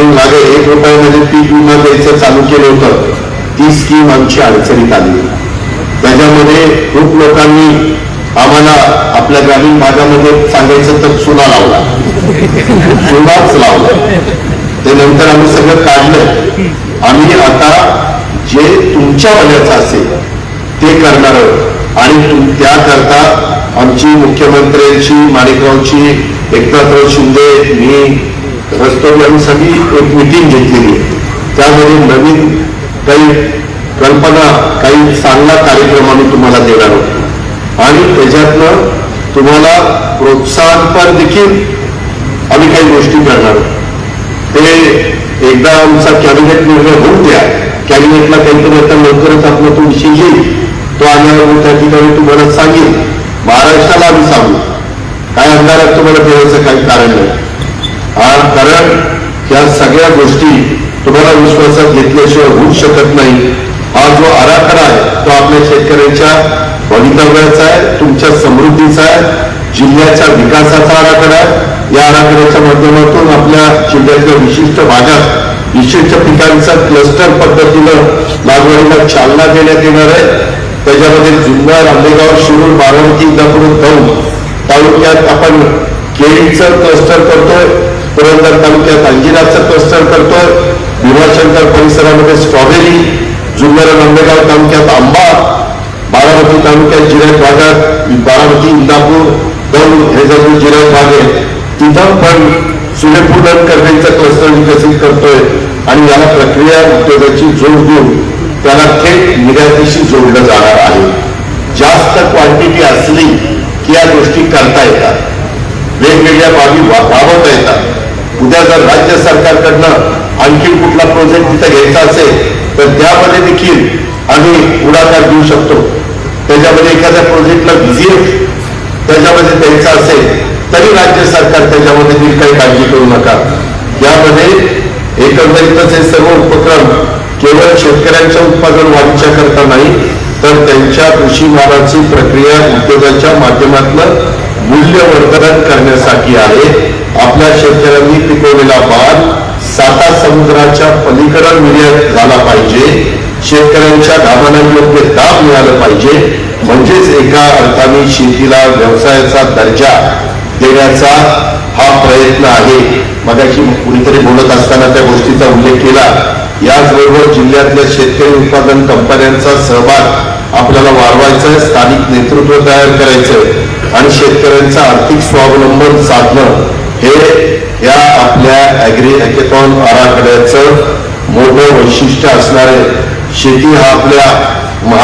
मागे एक रुपयामध्ये पीक विमा द्यायचं चालू केलं होतं. ती स्कीम आमची अडचणीत आली. त्याच्यामध्ये खूप लोकांनी आम्हाला आपल्या ग्रामीण भागामध्ये सांगायचं तर चुना लावला. चुनाच लावला. ते नंतर आम्ही सगळं काढलं. आम्ही आता जे तुमच्या वयाचं असेल ते करणार आहोत. आणि तुम- त्याकरता आमची मुख्यमंत्र्यांची माणिकरावची एकनाथराव शिंदे मी रस्तोगी आम्ही सगळी एक मिटिंग घेतलेली आहे. त्यामध्ये नवीन काही कल्पना काही चांगला कार्यक्रम आम्ही तुम्हाला देणार आहोत. आणि त्याच्यातनं तुम्हाला प्रोत्साहनपर देखील आम्ही काही गोष्टी करणार आहोत. ते एकदा आमचा कॅबिनेट निर्णय होऊन द्या. कॅबिनेटला काहीतरी आता लवकरच आपला तो विषय येईल. तो आल्यावर त्या ठिकाणी तुम्हाला सांगेल. महाराष्ट्राला आम्ही सांगू. काय अंधारात तुम्हाला देण्याचं काही कारण नाही. सगळ्या गोष्टी तुम्हाला विश्वासात घेतल्याशिवाय होऊ शकत नाही. हा जो आराखडा आहे तो आपल्या शेतकऱ्यांच्या भवितव्याचा आहे तुमच्या समृद्धीचा आहे जिल्ह्याच्या विकासाचा आराखडा आहे. या आराखड्याच्या माध्यमातून आपल्या जिल्ह्यातल्या विशिष्ट भागात विशिष्ट पिकांचा क्लस्टर पद्धतीनं लागवडीला चालना देण्यात येणार आहे. त्याच्यामध्ये जुन्नर आंबेगाव शिरूर बारामती इंदापूर दौंड तालुक्यात आपण केळीचं क्लस्टर करतोय. पुरंदर तालुक्यात अंजिराचं क्लस्टर करतोय. भीमाशंकर परिसरामध्ये स्ट्रॉबेरी जुन्नर आंबेगाव तालुक्यात आंबा बारामती तालुक्यात जिरायत भागात बारामती इंदापूर दौंड हे जवळ जिरायत भाग आहे तिथं पण सूर्यपूजन करण्याचं क्लस्टर विकसित करतोय आणि याला प्रक्रिया उद्योगाची जोड देऊन त्याला थेट निर्यातीशी जोडलं जाणार आहे. जास्त क्वांटिटी असली की या गोष्टी करता येतात. वेगवेगळ्या बाबी वा- येतात. उद्या जर राज्य सरकारकडनं आणखी कुठला प्रोजेक्ट तिथं घ्यायचा असेल तर त्यामध्ये देखील आम्ही पुढाकार घेऊ शकतो. त्याच्यामध्ये एखाद्या प्रोजेक्टला व्हिजिट त्याच्यामध्ये द्यायचा असेल तरी राज्य सरकार त्याच्यामध्ये देखील काही काळजी करू नका. यामध्ये एकंदरीतच हे सर्व उपक्रम केवळ शेतकऱ्यांच्या उत्पादन वाढीच्या करता नाही तर त्यांच्या कृषी मालाची प्रक्रिया उद्योगाच्या माध्यमातून मूल्यवर्धन करण्यासाठी आहे. आपल्या शेतकऱ्यांनी पिकवलेला माल साता समुद्राच्या पलीकडे निर्यात झाला पाहिजे. शेतकऱ्यांच्या घामाला योग्य दाब मिळालं पाहिजे. म्हणजेच एका अर्थाने शेतीला व्यवसायाचा दर्जा देण्याचा हा प्रयत्न आहे. मगाशी कुणीतरी बोलत असताना त्या गोष्टीचा उल्लेख केला. याचबरोबर जिल्ह्यातल्या शेतकरी उत्पादन कंपन्यांचा सहभाग आपल्याला वाढवायचा आहे. स्थानिक नेतृत्व तयार करायचं आणि शेतकऱ्यांचा आर्थिक स्वावलंबन साधणं हे या आपल्या ॲग्री हॅकेथॉन आराखड्याचं मोठं वैशिष्ट्य असणारे शेती हा आपल्या महाराष्ट्र